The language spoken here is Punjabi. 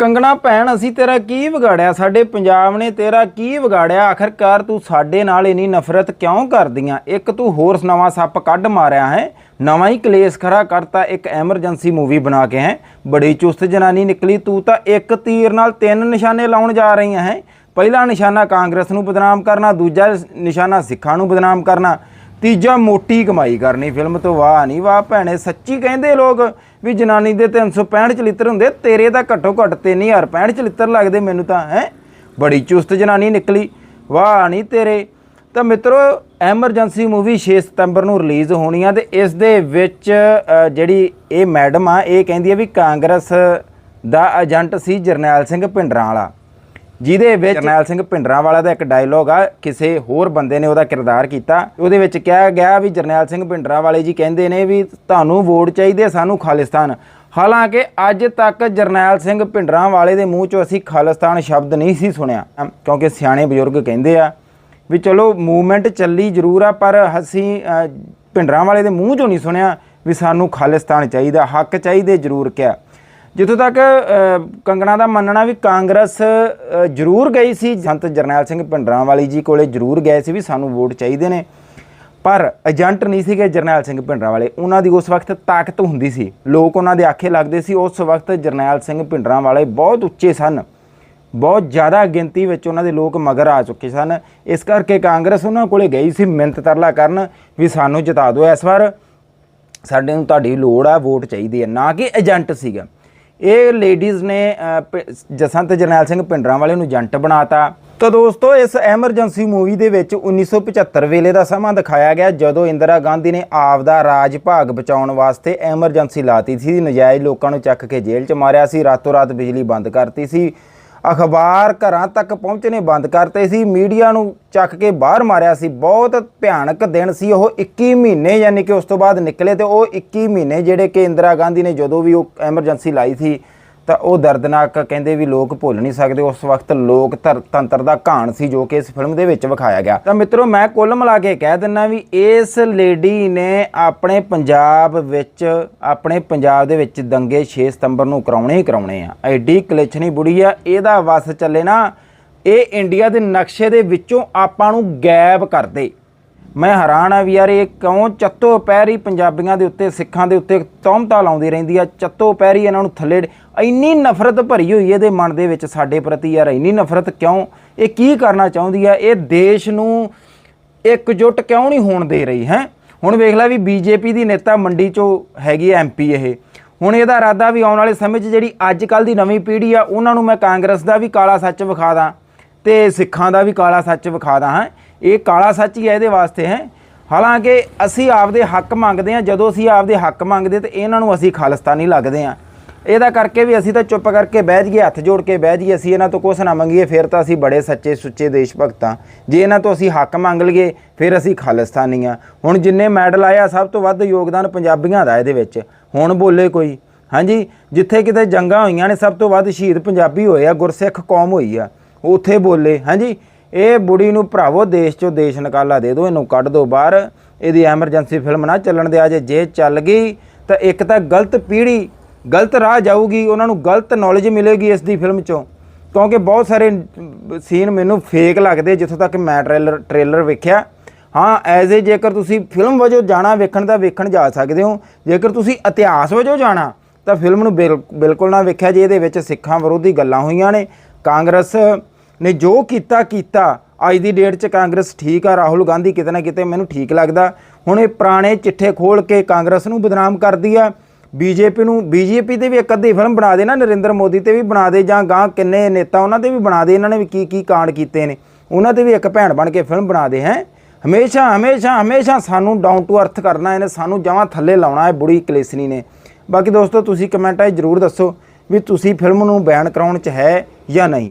ਕੰਗਣਾ ਭੈਣ, ਅਸੀਂ ਤੇਰਾ ਕੀ ਵਿਗਾੜਿਆ? ਸਾਡੇ ਪੰਜਾਬ ਨੇ ਤੇਰਾ ਕੀ ਵਿਗਾੜਿਆ? ਆਖਰਕਾਰ ਤੂੰ ਸਾਡੇ ਨਾਲ ਇਨੀ ਨਫ਼ਰਤ ਕਿਉਂ ਕਰਦੀਆਂ? ਇੱਕ ਤੂੰ ਹੋਰ ਨਵਾਂ ਸੱਪ ਕੱਢ ਮਾਰਿਆ ਹੈ। ਨਵਾਂ ਹੀ ਕਲੇਸ਼ ਖੜਾ ਕਰਤਾ, ਇੱਕ ਐਮਰਜੈਂਸੀ ਮੂਵੀ ਬਣਾ ਕੇ ਹੈ। ਬੜੀ ਚੁਸਤ ਜਨਾਨੀ ਨਿਕਲੀ, ਤੂੰ ਤਾਂ ਇੱਕ ਤੀਰ ਨਾਲ ਤਿੰਨ ਨਿਸ਼ਾਨੇ ਲਾਉਣ ਜਾ ਰਹੀਆਂ ਹੈ। ਪਹਿਲਾ ਨਿਸ਼ਾਨਾ ਕਾਂਗਰਸ ਨੂੰ ਬਦਨਾਮ ਕਰਨਾ, ਦੂਜਾ ਨਿਸ਼ਾਨਾ ਸਿੱਖਾਂ ਨੂੰ ਬਦਨਾਮ ਕਰਨਾ। ਤੀਜਾ ਮੋਟੀ ਕਮਾਈ ਕਰਨੀ, ਫਿਲਮ ਤੋਂ ਵਾਹ ਨਹੀਂ, ਵਾਹ ਭੈਣੇ, ਸੱਚੀ ਕਹਿੰਦੇ ਲੋਕ ਵੀ ਜਨਾਨੀ ਦੇ 365 ਚਲਿੱਤਰ ਹੁੰਦੇ, ਤੇਰੇ ਤਾਂ ਘੱਟੋ ਘੱਟ 3065 ਚਲਿੱਤਰ ਲੱਗਦੇ ਮੈਨੂੰ ਤਾਂ, ਹੈ? ਬੜੀ ਚੁਸਤ ਜਨਾਨੀ ਨਿਕਲੀ, ਵਾਹ ਨਹੀਂ ਤੇਰੇ। ਤਾਂ ਮਿੱਤਰੋ, ਐਮਰਜੈਂਸੀ ਮੂਵੀ 6 ਸਤੰਬਰ ਨੂੰ ਰਿਲੀਜ਼ ਹੋਣੀ ਆ ਤੇ ਇਸ ਦੇ ਵਿੱਚ ਜਿਹੜੀ ਇਹ ਮੈਡਮ ਆ, ਇਹ ਕਹਿੰਦੀ ਆ ਵੀ ਕਾਂਗਰਸ ਦਾ ਏਜੰਟ ਸੀ ਜਰਨੈਲ ਸਿੰਘ ਭਿੰਡਰਾਂ ਵਾਲਾ ਜਿਹਦੇ ਵਿੱਚ ਜਰਨੈਲ ਸਿੰਘ ਭਿੰਡਰਾਂ ਵਾਲਾ ਦਾ ਇੱਕ ਡਾਇਲੋਗ ਆ, ਕਿਸੇ ਹੋਰ ਬੰਦੇ ਨੇ ਉਹਦਾ ਕਿਰਦਾਰ ਕੀਤਾ। ਉਹਦੇ ਵਿੱਚ ਕਿਹਾ ਗਿਆ ਵੀ ਜਰਨੈਲ ਸਿੰਘ ਭਿੰਡਰਾਂ ਵਾਲੇ ਜੀ ਕਹਿੰਦੇ ਨੇ ਵੀ ਤੁਹਾਨੂੰ ਵੋਟ ਚਾਹੀਦੇ ਹੈ ਸਾਨੂੰ ਖਾਲਿਸਤਾਨ। ਹਾਲਾਂਕਿ ਅੱਜ ਤੱਕ ਜਰਨੈਲ ਸਿੰਘ ਭਿੰਡਰਾਂ ਵਾਲੇ ਦੇ ਮੂੰਹ ਚੋਂ ਅਸੀਂ ਖਾਲਿਸਤਾਨ ਸ਼ਬਦ ਨਹੀਂ ਸੀ ਸੁਣਿਆ, ਕਿਉਂਕਿ ਸਿਆਣੇ ਬਜ਼ੁਰਗ ਕਹਿੰਦੇ ਆ ਵੀ ਚਲੋ ਮੂਵਮੈਂਟ ਚੱਲੀ ਜ਼ਰੂਰ ਆ, ਪਰ ਅਸੀਂ ਭਿੰਡਰਾਂ ਵਾਲੇ ਦੇ ਮੂੰਹ ਚੋਂ ਨਹੀਂ ਸੁਣਿਆ ਵੀ ਸਾਨੂੰ ਖਾਲਿਸਤਾਨ ਚਾਹੀਦਾ, ਹੱਕ ਚਾਹੀਦੇ ਜ਼ਰੂਰ ਕਿਹਾ ਜਿੱਥੋਂ ਤੱਕ ਕੰਗਣਾ ਦਾ ਮੰਨਣਾ ਵੀ ਕਾਂਗਰਸ ਜ਼ਰੂਰ ਗਈ ਸੀ। ਸੰਤ ਜਰਨੈਲ ਸਿੰਘ ਭਿੰਡਰਾਂ ਵਾਲੀ ਜੀ ਕੋਲੇ ਜ਼ਰੂਰ ਗਏ ਸੀ ਵੀ ਸਾਨੂੰ ਵੋਟ ਚਾਹੀਦੇ ਨੇ। ਪਰ ਏਜੰਟ ਨਹੀਂ ਸੀਗੇ ਜਰਨੈਲ ਸਿੰਘ ਭਿੰਡਰਾਂ ਵਾਲੇ ਉਹਨਾਂ ਦੀ ਉਸ ਵਕਤ ਤਾਕਤ ਹੁੰਦੀ ਸੀ। ਲੋਕ ਉਹਨਾਂ ਦੇ ਆਖੇ ਲੱਗਦੇ ਸੀ, ਉਸ ਵਕਤ ਜਰਨੈਲ ਸਿੰਘ ਭਿੰਡਰਾਂ ਵਾਲੇ ਬਹੁਤ ਉੱਚੇ ਸਨ। ਬਹੁਤ ਜ਼ਿਆਦਾ ਗਿਣਤੀ ਵਿੱਚ ਉਹਨਾਂ ਦੇ ਲੋਕ ਮਗਰ ਆ ਚੁੱਕੇ ਸਨ। ਇਸ ਕਰਕੇ ਕਾਂਗਰਸ ਉਹਨਾਂ ਕੋਲੇ ਗਈ ਸੀ ਮਿੰਤ ਤਰਲਾ ਕਰਨ ਵੀ ਸਾਨੂੰ ਜਿਤਾ ਦਿਓ। ਇਸ ਵਾਰ ਸਾਡੇ ਨੂੰ ਤੁਹਾਡੀ ਲੋੜ ਆ, ਵੋਟ ਚਾਹੀਦੀ ਹੈ। ਨਾ ਕਿ ਏਜੰਟ ਸੀਗਾ। ਇਹ ਲੇਡੀਜ਼ ਨੇ ਅਹ, ਪ- ਜਸਵੰਤ ਜਰਨੈਲ ਸਿੰਘ ਪਿੰਡਰਾਂ ਵਾਲੇ ਨੂੰ ਏਜੰਟ ਬਣਾਤਾ। ਤਾਂ ਦੋਸਤੋ ਇਸ ਐਮਰਜੈਂਸੀ ਮੂਵੀ ਦੇ ਵਿੱਚ 1975 ਵੇਲੇ ਦਾ ਸਮਾਂ ਦਿਖਾਇਆ ਗਿਆ ਜਦੋਂ ਇੰਦਰਾ ਗਾਂਧੀ ਨੇ ਆਪ ਦਾ ਰਾਜ ਭਾਗ ਬਚਾਉਣ ਵਾਸਤੇ ਐਮਰਜੈਂਸੀ ਲਾਤੀ ਸੀ। ਨਜਾਇਜ਼ ਲੋਕਾਂ ਨੂੰ ਚੱਕ ਕੇ ਜੇਲ੍ਹ 'ਚ ਮਾਰਿਆ ਸੀ ਰਾਤੋਂ ਰਾਤ ਬਿਜਲੀ ਬੰਦ ਕਰਤੀ ਸੀ। ਅਖਬਾਰ ਘਰਾਂ ਤੱਕ ਪਹੁੰਚਣੇ ਬੰਦ ਕਰਤੇ ਸੀ। ਮੀਡੀਆ ਨੂੰ ਚੱਕ ਕੇ ਬਾਹਰ ਮਾਰਿਆ ਸੀ। ਬਹੁਤ ਭਿਆਨਕ ਦਿਨ ਸੀ ਉਹ। 21 ਮਹੀਨੇ ਯਾਨੀ ਕਿ ਉਸ ਤੋਂ ਬਾਅਦ ਨਿਕਲੇ ਤੇ ਉਹ 21 ਮਹੀਨੇ ਜਿਹੜੇ ਕਿ ਇੰਦਰਾ ਗਾਂਧੀ ਨੇ ਜਦੋਂ ਵੀ ਉਹ ਐਮਰਜੈਂਸੀ ਲਾਈ ਸੀ ਤਾਂ ਉਹ ਦਰਦਨਾਕ ਕਹਿੰਦੇ ਵੀ ਲੋਕ ਭੁੱਲ ਨਹੀਂ ਸਕਦੇ। ਉਸ ਵਕਤ ਲੋਕ ਧਰ- ਤੰਤਰ ਦਾ ਘਾਣ ਸੀ ਜੋ ਕਿ ਇਸ ਫਿਲਮ ਦੇ ਵਿੱਚ ਵਿਖਾਇਆ ਗਿਆ। ਤਾਂ ਮਿੱਤਰੋ, ਮੈਂ ਕੁੱਲ ਮਿਲਾ ਕੇ ਕਹਿ ਦਿੰਨਾ ਵੀ ਇਸ ਲੇਡੀ ਨੇ ਆਪਣੇ ਪੰਜਾਬ ਵਿੱਚ, ਆਪਣੇ ਪੰਜਾਬ ਦੇ ਵਿੱਚ ਦੰਗੇ 6 ਸਤੰਬਰ ਨੂੰ ਕਰਾਉਣੇ ਹੀ ਕਰਾਉਣੇ ਆ। ਐਡੀ ਕਲੇਛਣੀ ਬੁੜੀ ਆ, ਇਹਦਾ ਵਸ ਚੱਲੇ ਨਾ, ਇਹ ਇੰਡੀਆ ਦੇ ਨਕਸ਼ੇ ਦੇ ਵਿੱਚੋਂ ਆਪਾਂ ਨੂੰ ਗਾਇਬ ਕਰਦੇ ਮੈਂ ਹੈਰਾਨ ਆ ਵੀ ਯਾਰ ਇਹ ਕਿਉਂ ਚੱਤੋ ਪੈਰੀ ਪੰਜਾਬੀਆਂ ਦੇ ਉੱਤੇ, ਸਿੱਖਾਂ ਦੇ ਉੱਤੇ ਤੌਮਤਾ ਲਾਉਂਦੀ ਰਹਿੰਦੀ ਆ? ਚੱਤੋ ਪੈਰੀ ਇਹਨਾਂ ਨੂੰ ਥੱਲੇ ਇੰਨੀ ਨਫ਼ਰਤ ਭਰੀ ਹੋਈ ਇਹਦੇ ਮਨ ਦੇ ਵਿੱਚ ਸਾਡੇ ਪ੍ਰਤੀ ਯਾਰ, ਇੰਨੀ ਨਫ਼ਰਤ ਕਿਉਂ? ਇਹ ਕੀ ਕਰਨਾ ਚਾਹੁੰਦੀ ਆ? ਇਹ ਦੇਸ਼ ਨੂੰ ਇਕਜੁੱਟ ਕਿਉਂ ਨਹੀਂ ਹੋਣ ਦੇ ਰਹੀ, ਹੈ? ਹੁਣ ਵੇਖ ਲੈ ਵੀ ਬੀਜੇਪੀ ਦੀ ਨੇਤਾ ਮੰਡੀ ਚੋਂ ਹੈਗੀ ਐਮਪੀ ਇਹ। ਹੁਣ ਇਹਦਾ ਇਰਾਦਾ ਵੀ ਆਉਣ ਵਾਲੇ ਸਮੇਂ 'ਚ ਜਿਹੜੀ ਅੱਜ ਕੱਲ ਦੀ ਨਵੀਂ ਪੀੜ੍ਹੀ ਆ, ਉਹਨਾਂ ਨੂੰ ਮੈਂ ਕਾਂਗਰਸ ਦਾ ਵੀ ਕਾਲਾ ਸੱਚ ਵਿਖਾ ਦਾਂ ਤੇ ਸਿੱਖਾਂ ਦਾ ਵੀ ਕਾਲਾ ਸੱਚ ਵਿਖਾ ਦਾਂ, ਹਾਂ? ਇਹ ਕਾਲਾ ਸੱਚ ਹੀ ਹੈ, ਇਹਦੇ ਵਾਸਤੇ ਹੈ। ਹਾਲਾਂਕਿ ਅਸੀਂ ਆਪਦੇ ਹੱਕ ਮੰਗਦੇ ਆ ਜਦੋਂ ਅਸੀਂ ਆਪਦੇ ਹੱਕ ਮੰਗਦੇ ਤੇ ਇਹਨਾਂ ਨੂੰ ਅਸੀਂ ਖਾਲਿਸਤਾਨੀ ਲੱਗਦੇ ਆ ਇਹਦਾ ਕਰਕੇ ਵੀ ਅਸੀਂ ਤਾਂ ਚੁੱਪ ਕਰਕੇ ਬਹਿ ਜਾਈਏ, ਹੱਥ ਜੋੜ ਕੇ ਬਹਿ ਜਾਈਏ, ਅਸੀਂ ਇਹਨਾਂ ਤੋਂ ਕੁਛ ਨਾ ਮੰਗੀਏ, ਫਿਰ ਤਾਂ ਅਸੀਂ ਬੜੇ ਸੱਚੇ ਸੁੱਚੇ ਦੇਸ਼ ਭਗਤਾਂ ਜੇ ਇਹਨਾਂ ਤੋਂ ਅਸੀਂ ਹੱਕ ਮੰਗ ਲਈਏ, ਫਿਰ ਅਸੀਂ ਖਾਲਿਸਤਾਨੀ ਆ ਹੁਣ ਜਿੰਨੇ ਮੈਡਲ ਆਏ ਆ, ਸਭ ਤੋਂ ਵੱਧ ਯੋਗਦਾਨ ਪੰਜਾਬੀਆਂ ਦਾ ਇਹਦੇ ਵਿੱਚ। ਹੁਣ ਬੋਲੇ ਕੋਈ। ਹਾਂਜੀ, ਜਿੱਥੇ ਕਿਤੇ ਜੰਗਾਂ ਹੋਈਆਂ ਨੇ, ਸਭ ਤੋਂ ਵੱਧ ਸ਼ਹੀਦ ਪੰਜਾਬੀ ਹੋਏ ਆ, ਗੁਰਸਿੱਖ ਕੌਮ ਹੋਈ ਆ। ਉੱਥੇ ਬੋਲੇ। ਹਾਂਜੀ ਇਹ ਬੁੜੀ ਨੂੰ ਭਰਾਵੋ, ਦੇਸ਼ ਚੋਂ ਦੇਸ਼ ਨਿਕਾਲਾ ਦੇ ਦਿਓ, ਇਹਨੂੰ ਕੱਢ ਦਿਓ ਬਾਹਰ। ਇਹਦੀ ਐਮਰਜੈਂਸੀ ਫਿਲਮ ਨਾ ਚੱਲਣ ਦਿਆ ਜੇ ਜੇ ਚੱਲ ਗਈ, ਤਾਂ ਇੱਕ ਤਾਂ ਗਲਤ ਪੀੜ੍ਹੀ, ਗਲਤ ਰਾਹ ਜਾਊਗੀ, ਉਹਨਾਂ ਨੂੰ ਗਲਤ ਨੌਲੇਜ ਮਿਲੇਗੀ ਇਸ ਦੀ ਫਿਲਮ ਚੋਂ। ਕਿਉਂਕਿ ਬਹੁਤ ਸਾਰੇ ਸੀਨ ਮੈਨੂੰ ਫੇਕ ਲੱਗਦੇ, ਜਿੱਥੋਂ ਤੱਕ ਮੈਂ ਟ੍ਰੇਲਰ ਟ੍ਰੇਲਰ ਵੇਖਿਆ। ਹਾਂ ਐਜ਼ ਏ ਜੇਕਰ ਤੁਸੀਂ ਫਿਲਮ ਵਜੋਂ ਜਾਣਾ, ਵੇਖਣ ਤਾਂ ਵੇਖਣ ਜਾ ਸਕਦੇ ਹੋ। ਜੇਕਰ ਤੁਸੀਂ ਇਤਿਹਾਸ ਵਜੋਂ ਜਾਣਾ, ਤਾਂ ਫਿਲਮ ਨੂੰ ਬਿਲ- ਬਿਲਕੁਲ ਨਾ ਵੇਖਿਆ ਜੇ, ਇਹਦੇ ਵਿੱਚ ਸਿੱਖਾਂ ਵਿਰੋਧੀ ਗੱਲਾਂ ਹੋਈਆਂ ਨੇ। ਕਾਂਗਰਸ ਨੇ ਜੋ ਕੀਤਾ ਕੀਤਾ। ਅੱਜ ਦੀ ਡੇਟ 'ਚ ਕਾਂਗਰਸ ਠੀਕ ਆ, ਰਾਹੁਲ ਗਾਂਧੀ ਕਿਤੇ ਨਾ ਕਿਤੇ ਮੈਨੂੰ ਠੀਕ ਲੱਗਦਾ। ਹੁਣ ਇਹ ਪੁਰਾਣੇ ਚਿੱਠੇ ਖੋਲ ਕੇ ਕਾਂਗਰਸ ਨੂੰ ਬਦਨਾਮ ਕਰਦੀ ਆ। ਬੀਜੇਪੀ ਨੂੰ, ਬੀਜੇਪੀ ਤੇ ਵੀ ਇੱਕ ਅੱਧੀ ਫਿਲਮ ਬਣਾ ਦੇ ਨਾ, ਨਰਿੰਦਰ ਮੋਦੀ ਤੇ ਵੀ ਬਣਾ ਦੇ, ਜਾਂ ਗਾਂ ਕਿੰਨੇ ਨੇਤਾ ਉਹਨਾਂ ਤੇ ਵੀ ਬਣਾ ਦੇ, ਇਹਨਾਂ ਨੇ ਵੀ ਕੀ ਕੀ ਕਾਂਡ ਕੀਤੇ ਨੇ। ਉਹਨਾਂ ਤੇ ਵੀ ਇੱਕ ਭੈਣ ਬਣ ਕੇ ਫਿਲਮ ਬਣਾ ਦੇ ਹੈ। ਹਮੇਸ਼ਾ ਹਮੇਸ਼ਾ ਹਮੇਸ਼ਾ ਸਾਨੂੰ ਡਾਊਨ ਟੂ ਅਰਥ ਕਰਨਾ ਇਹਨੇ, ਸਾਨੂੰ ਜਮਾਂ ਥੱਲੇ ਲਾਉਣਾ ਹੈ ਬੁੜੀ ਕਲੇਸਨੀ ਨੇ। ਬਾਕੀ ਦੋਸਤੋ, ਤੁਸੀਂ ਕਮੈਂਟਾਂ 'ਚ ਜਰੂਰ ਦੱਸੋ ਵੀ ਤੁਸੀਂ ਫਿਲਮ ਨੂੰ ਬੈਨ ਕਰਾਉਣ 'ਚ ਹੈ ਜਾਂ ਨਹੀਂ।